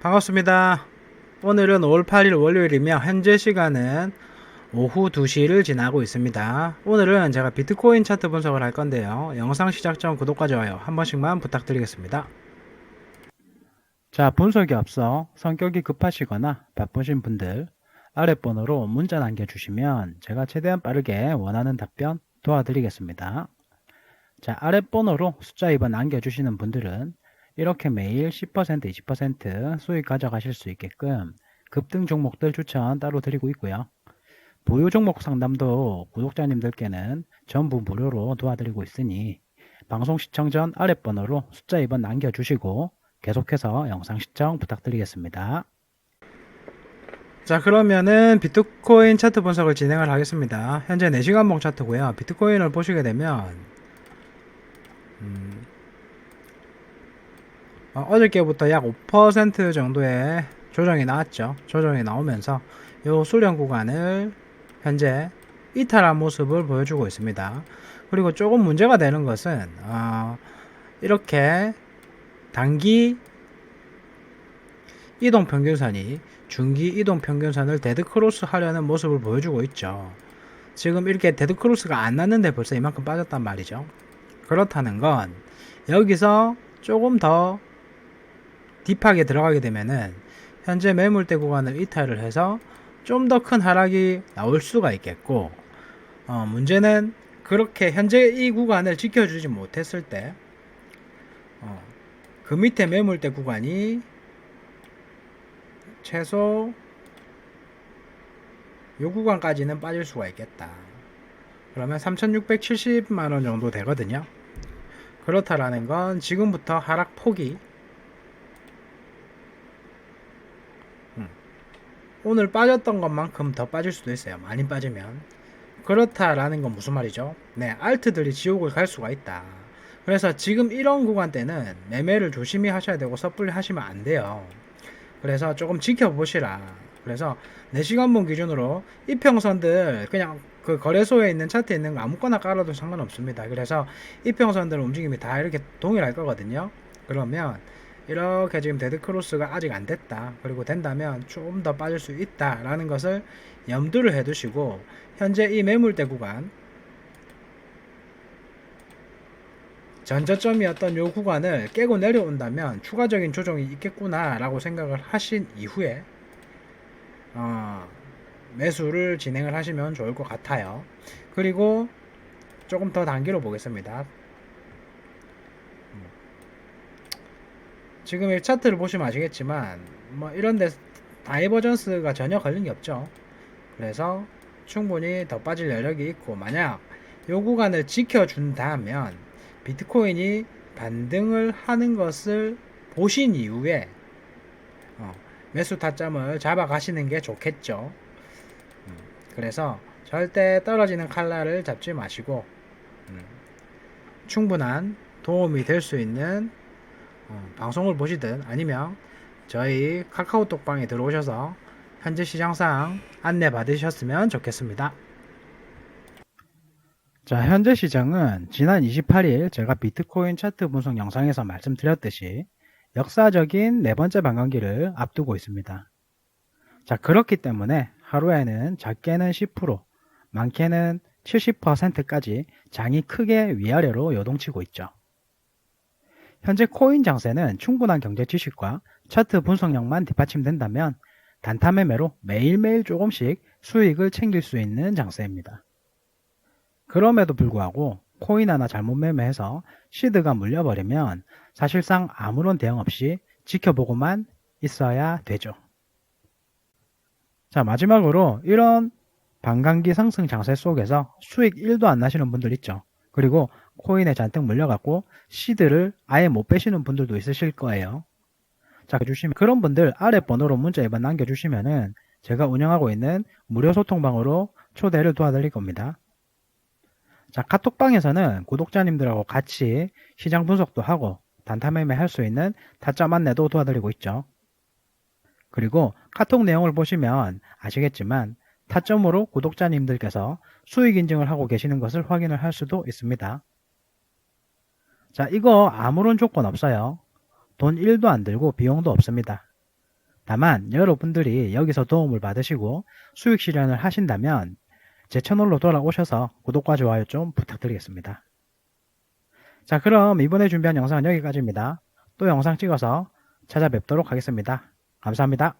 반갑습니다. 오늘은 5월 8일 월요일이며 현재 시간은 오후 2시를 지나고 있습니다. 오늘은 제가 비트코인 차트 분석을 할 건데요. 영상 시작 전 구독과 좋아요 한 번씩만 부탁드리겠습니다. 자, 분석이 앞서 성격이 급하시거나 바쁘신 분들 아랫번호로 문자 남겨주시면 제가 최대한 빠르게 원하는 답변 도와드리겠습니다. 자, 아랫번호로 숫자 2번 남겨주시는 분들은 이렇게 매일 10% 20% 수익 가져가실 수 있게끔 급등 종목들 추천 따로 드리고 있고요. 보유 종목 상담도 구독자님들께는 전부 무료로 도와드리고 있으니 방송 시청 전 아랫번호로 숫자 2번 남겨주시고 계속해서 영상 시청 부탁드리겠습니다. 자 그러면은 비트코인 차트 분석을 진행을 하겠습니다. 현재 4시간봉 차트고요. 비트코인을 보시게 되면 음, 어, 어저께부터 약 5% 정도의 조정이 나왔죠. 조정이 나오면서 이 수령 구간을 현재 이탈한 모습을 보여주고 있습니다. 그리고 조금 문제가 되는 것은 어, 이렇게 단기 이동 평균선이 중기 이동 평균선을 데드 크로스 하려는 모습을 보여주고 있죠. 지금 이렇게 데드 크로스가 안 났는데 벌써 이만큼 빠졌단 말이죠. 그렇다는 건 여기서 조금 더 딥하게 들어가게 되면은 현재 매물대 구간을 이탈을 해서 좀 더 큰 하락이 나올 수가 있겠고 어, 문제는 그렇게 현재 이 구간을 지켜주지 못했을 때 어, 그 밑에 매물대 구간이 최소 요 구간까지는 빠질 수가 있겠다. 그러면 3670만 원 정도 되거든요. 그렇다라는 건 지금부터 하락 폭이 오늘 빠졌던 것만큼 더 빠질 수도 있어요. 많이 빠지면. 그렇다라는 건 무슨 말이죠? 네, 알트들이 지옥을 갈 수가 있다. 그래서 지금 이런 구간 때는 매매를 조심히 하셔야 되고 섣불리 하시면 안 돼요. 그래서 조금 지켜보시라. 그래서 4시간봉 기준으로 이평선들 그냥 그 거래소에 있는 차트에 있는 거 아무거나 깔아도 상관없습니다. 그래서 이평선들 움직임이 다 이렇게 동일할 거거든요. 그러면 이렇게 지금 데드크로스가 아직 안 됐다. 그리고 된다면 좀 더 빠질 수 있다라는 것을 염두를 해 두시고 현재 이 매물대 구간 전저점이었던 요 구간을 깨고 내려온다면 추가적인 조정이 있겠구나라고 생각을 하신 이후에 어, 매수를 진행을 하시면 좋을 것 같아요. 그리고 조금 더 단기로 보겠습니다. 지금 이 차트를 보시면 아시겠지만 뭐 이런 데 다이버전스가 전혀 걸린 게 없죠. 그래서 충분히 더 빠질 여력이 있고 만약 요 구간을 지켜준다면 비트코인이 반등을 하는 것을 보신 이후에 어, 매수 타점을 잡아 가시는 게 좋겠죠. 음, 그래서 절대 떨어지는 칼날을 잡지 마시고 음, 충분한 도움이 될 수 있는 어, 방송을 보시든 아니면 저희 카카오톡방에 들어오셔서 현재 시장상 안내 받으셨으면 좋겠습니다. 자, 현재 시장은 지난 28일 제가 비트코인 차트 분석 영상에서 말씀드렸듯이 역사적인 네 번째 반감기를 앞두고 있습니다. 자, 그렇기 때문에 하루에는 작게는 10%, 많게는 70%까지 장이 크게 위아래로 요동치고 있죠. 현재 코인 장세는 충분한 경제 지식과 차트 분석력만 뒷받침된다면 단타 매매로 매일매일 조금씩 수익을 챙길 수 있는 장세입니다. 그럼에도 불구하고 코인 하나 잘못 매매해서 시드가 물려버리면 사실상 아무런 대응 없이 지켜보고만 있어야 되죠. 자, 마지막으로 이런 반감기 상승 장세 속에서 수익 1도 안 나시는 분들 있죠. 그리고 코인에 잔뜩 물려갖고 시드를 아예 못 빼시는 분들도 있으실 거예요. 자, 주시면 그런 분들 아래 번호로 문자 2번 남겨주시면은 제가 운영하고 있는 무료 소통방으로 초대를 도와드릴 겁니다. 자, 카톡방에서는 구독자님들하고 같이 시장 분석도 하고 단타 매매 할 수 있는 타점 안내도 도와드리고 있죠. 그리고 카톡 내용을 보시면 아시겠지만 타점으로 구독자님들께서 수익 인증을 하고 계시는 것을 확인을 할 수도 있습니다. 자, 이거 아무런 조건 없어요. 돈 1도 안 들고 비용도 없습니다. 다만 여러분들이 여기서 도움을 받으시고 수익 실현을 하신다면 제 채널로 돌아오셔서 구독과 좋아요 좀 부탁드리겠습니다. 자 그럼 이번에 준비한 영상은 여기까지입니다. 또 영상 찍어서 찾아뵙도록 하겠습니다. 감사합니다.